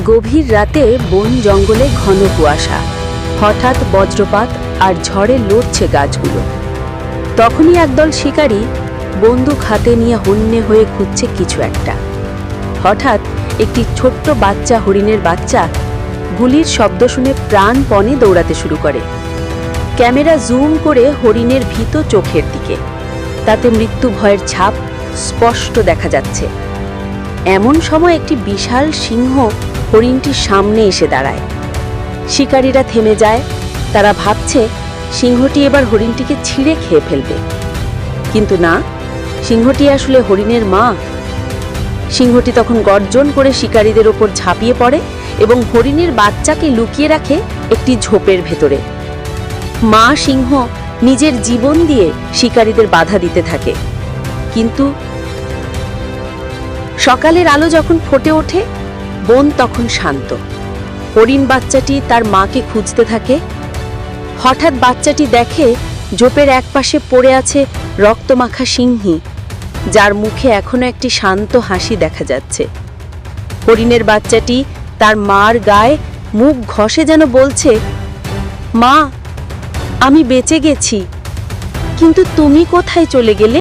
গভীর রাতে বন জঙ্গলে ঘন কুয়াশা। হঠাৎ বজ্রপাত আর ঝড়ে লড়ছে গাছগুলো। তখনই একদল শিকারী বন্দুক হাতে নিয়ে হন্যে হয়ে খুঁজছে কিছু একটা। হঠাৎ একটি ছোট্ট বাচ্চা হরিণের বাচ্চা গুলির শব্দ শুনে প্রাণপণে দৌড়াতে শুরু করে। ক্যামেরা জুম করে হরিণের ভীত চোখের দিকে। তাতে মৃত্যু ভয়ের ছাপ স্পষ্ট দেখা যাচ্ছে। এমন সময় একটি বিশাল সিংহ হরিণটির সামনে এসে দাঁড়ায়। শিকারীরা থেমে যায়। তারা ভাবছে, সিংহটি এবার হরিণটিকে ছিঁড়ে খেয়ে ফেলবে। কিন্তু না, সিংহটি আসলে হরিণের মা। সিংহটি তখন গর্জন করে শিকারীদের ওপর ঝাঁপিয়ে পড়ে এবং হরিণের বাচ্চাকে লুকিয়ে রাখে একটি ঝোপের ভেতরে। মা সিংহ নিজের জীবন দিয়ে শিকারীদের বাধা দিতে থাকে। কিন্তু সকালের আলো যখন ফুটে ওঠে বন তখন শান্ত। হরিণ বাচ্চাটি তার মাকে খুঁজতে থাকে। হঠাৎ বাচ্চাটি দেখে ঝোপের একপাশে পড়ে আছে রক্তমাখা সিংহী, যার মুখে এখনও একটি শান্ত হাসি দেখা যাচ্ছে। হরিণের বাচ্চাটি তার মার গায়ে মুখ ঘষে যেন বলছে, মা, আমি বেঁচে গেছি, কিন্তু তুমি কোথায় চলে গেলে?